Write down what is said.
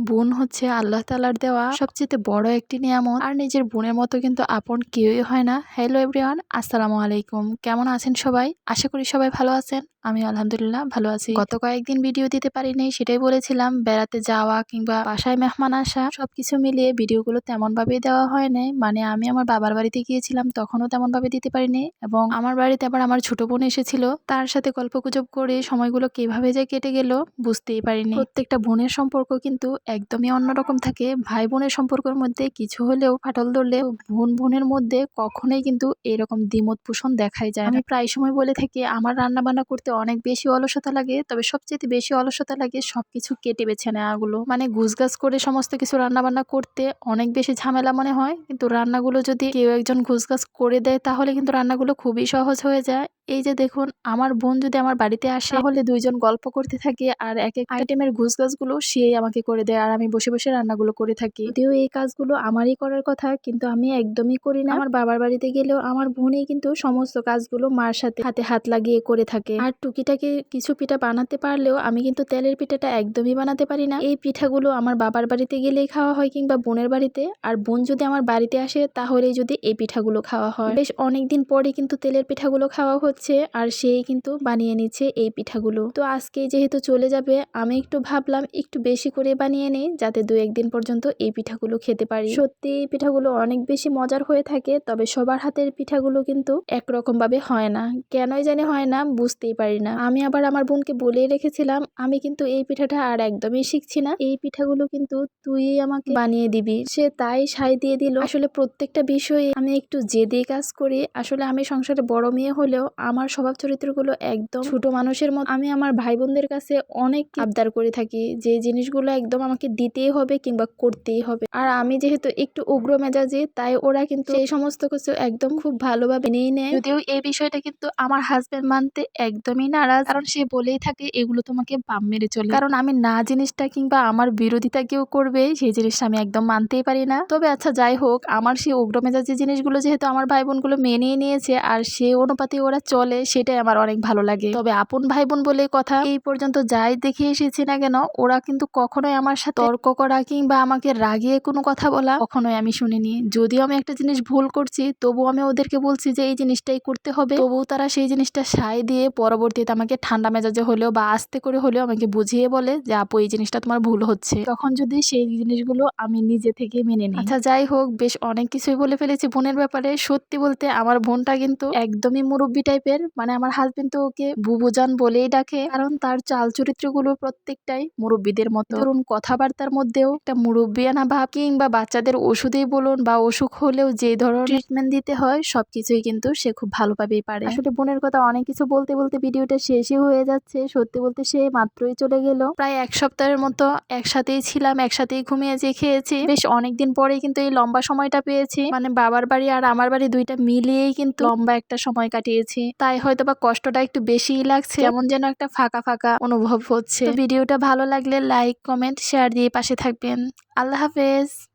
বোন হচ্ছে আল্লাহ তালার দেওয়া সবচেয়ে বড় একটি নিয়ামত। আর নিজের বোনের মতো কিন্তু আপন কেউই হয় না। হ্যালো এভরিওয়ান আসসালামু আলাইকুম। কেমন আছেন সবাই? আশা করি সবাই ভালো আছেন। আমি আলহামদুলিল্লাহ ভালো আছি। গত কয়েকদিন ভিডিও দিতে পারিনি, সেটাই বলেছিলাম। বেড়াতে যাওয়া কিংবা বাসায় মেহমান আসা, সবকিছু মিলিয়ে ভিডিওগুলো তেমন ভাবে দেওয়া হয় নাই। মানে আমি আমার বাবার বাড়িতে গিয়েছিলাম, তখনও তেমন ভাবে দিতে পারিনি এবং আমার বাড়িতে আবার আমার ছোট বোন এসেছিল। তার সাথে গল্প গুজব করে সময়গুলো কীভাবে যে কেটে গেল বুঝতেই পারিনি। প্রত্যেকটা বোনের সম্পর্ক কিন্তু একদমই অন্যরকম থাকে। ভাই বোনের সম্পর্কের মধ্যে কিছু হলেও ফাটল ধরলেও বোন বোনের মধ্যে কখনোই কিন্তু এরকম দ্বিমত পোষণ দেখাই যায়। আমি প্রায় সময় বলে থাকি, আমার রান্না বান্না করতে অনেক বেশি অলসতা লাগে, তবে সবচেয়ে বেশি অলসতা লাগে সব কিছু কেটে বেছে নেওয়াগুলো। মানে গুছগাছ করে সমস্ত কিছু রান্না বান্না করতে অনেক বেশি ঝামেলা মনে হয়, কিন্তু রান্নাগুলো যদি কেউ একজন গুছগাছ করে দেয় তাহলে কিন্তু রান্নাগুলো খুবই সহজ হয়ে যায়। এই যে দেখুন আমার বোন যদি আমার বাড়িতে আসে তাহলে দুইজন গল্প করতে থাকি আর এক এক আইটেমের ঘুষ গাছগুলো সেই আমাকে করে দেয় আর আমি বসে বসে রান্নাগুলো করে থাকি। যদিও এই কাজগুলো আমারই করার কথা কিন্তু আমি একদমই করি না। আমার বাবার বাড়িতে গেলেও আমার বোনই কিন্তু সমস্ত কাজগুলো মার সাথে হাতে হাত লাগিয়ে করে থাকে। আর টুকিটাকি কিছু পিঠা বানাতে পারলেও আমি কিন্তু তেলের পিঠাটা একদমই বানাতে পারি না। এই পিঠাগুলো আমার বাবার বাড়িতে গেলেই খাওয়া হয় কিংবা বোনের বাড়িতে। আর বোন যদি আমার বাড়িতে আসে তাহলেই যদি এই পিঠাগুলো খাওয়া হয়। বেশ অনেকদিন পরে কিন্তু তেলের পিঠাগুলো খাওয়া হচ্ছে। আর সেই কিন্তু বানিয়ে নিচ্ছে এই পিঠাগুলো। তো আজকে যেহেতু চলে যাবে, আমি একটু ভাবলাম একটু বেশি করে বানিয়ে নিই যাতে দু একদিন পর্যন্ত এই পিঠাগুলো খেতে পারি। সত্যি এই পিঠাগুলো অনেক বেশি মজার হয়ে থাকে, তবে সবার হাতের পিঠাগুলো কিন্তু একরকম ভাবে হয় না। কেনই জানি হয় না, বুঝতেই পারি না। আমি আবার আমার বোনকে বলেই রেখেছিলাম, আমি কিন্তু এই পিঠাটা আর একদমই শিখছি না। এই পিঠাগুলো কিন্তু তুই আমাকে বানিয়ে দিবি। সে তাই সাই দিয়ে দিল। আসলে প্রত্যেকটা বিষয়ে আমি একটু জেদে কাজ করি। আসলে আমি সংসারে বড় মেয়ে হলেও আমার স্বভাব চরিত্রগুলো একদম ছোট মানুষের মতো আমি আমার ভাই বোনদের কাছে অনেক আবদার করে থাকি যে জিনিসগুলো একদম আমাকে দিতেই হবে কিংবা করতেই হবে। আর আমি যেহেতু একটু উগ্র মেজাজি তাই ওরা কিন্তু এই সমস্ত কিছু একদম খুব ভালোভাবে নিয়ে নেয়। যদিও এই বিষয়টা কিন্তু আমার হাজবেন্ড মানতে একদমই নারাজ কারণ সে বলেই থাকে এগুলো তোমাকে বাম মেরে চলে কারণ আমি না জিনিসটা কিংবা আমার বিরোধিতা কেউ করবে সেই জিনিসটা আমি একদম মানতেই পারি না। তবে আচ্ছা যাই হোক আমার সেই উগ্র মেজাজি জিনিসগুলো যেহেতু আমার ভাই বোনগুলো মেনে নিয়েছে আর সে অনুপাতে ওরা চলে, সেটাই আমার অনেক ভালো লাগে। তবে আপন ভাই বোন বলে কথা, এই পর্যন্ত যাই দেখে এসেছি না কেন, ওরা কিন্তু কখনোই আমার সাথে তর্ক করা কিংবা আমাকে রাগিয়ে কোনো কথা বলা কখনোই আমি শুনিনি। যদিও আমি একটা জিনিস ভুল করছি তবু আমি ওদেরকে বলছি যে এই জিনিসটাই করতে হবে। তবুও তারা সেই জিনিসটা সায় দিয়ে পরবর্তীতে আমাকে ঠান্ডা মেজাজে হলেও বা আস্তে করে হলেও আমাকে বুঝিয়ে বলে যে, আপু, এই জিনিসটা তোমার ভুল হচ্ছে। তখন যদি সেই জিনিসগুলো আমি নিজে থেকে মেনে নিই। আচ্ছা যাই হোক, বেশ অনেক কিছুই বলে ফেলেছি বোনের ব্যাপারে। সত্যি বলতে আমার বোনটা কিন্তু একদমই মুরব্বী টাইপের মানে আমার হাজবেন্ড তো ওকে বুবুজান বলেই ডাকে। কারণ তার চাল চরিত্রগুলো প্রত্যেকটাই মুরব্বীদের মতো। ধরুন, কথাবার্তার মধ্যেও একটা মুরব্বিয়ানা ভাব কিংবা বাচ্চাদের ওষুধেই বলুন বা অসুখ হলেও যে ধরনের ট্রিটমেন্ট দিতে হয়, সবকিছুই কিন্তু সে খুব ভালোভাবেই পারে। আসলে বোনের কথা অনেক কিছু বলতে বলতে ভিডিওটা শেষই হয়ে যাচ্ছে। সত্যি বলতে সে মাত্রই চলে গেল। প্রায় এক সপ্তাহের মতো একসাথেই ছিলাম, একসাথেই ঘুমিয়েছি খেয়েছি। বেশ অনেকদিন পরে কিন্তু এই লম্বা সময়টা পেয়েছি। মানে বাবার বাড়ি আর আমার বাড়ি দুইটা মিলিয়েই কিন্তু লম্বা একটা সময় কাটিয়েছি। তাই হয়তো বা কষ্টটা একটু বেশিই লাগছে। এমন যেন একটা ফাঁকা ফাঁকা অনুভব হচ্ছে। ভিডিওটা ভালো লাগলে লাইক কমেন্ট শেয়ার দিয়ে পাশে থাকবেন। আল্লাহ হাফেজ।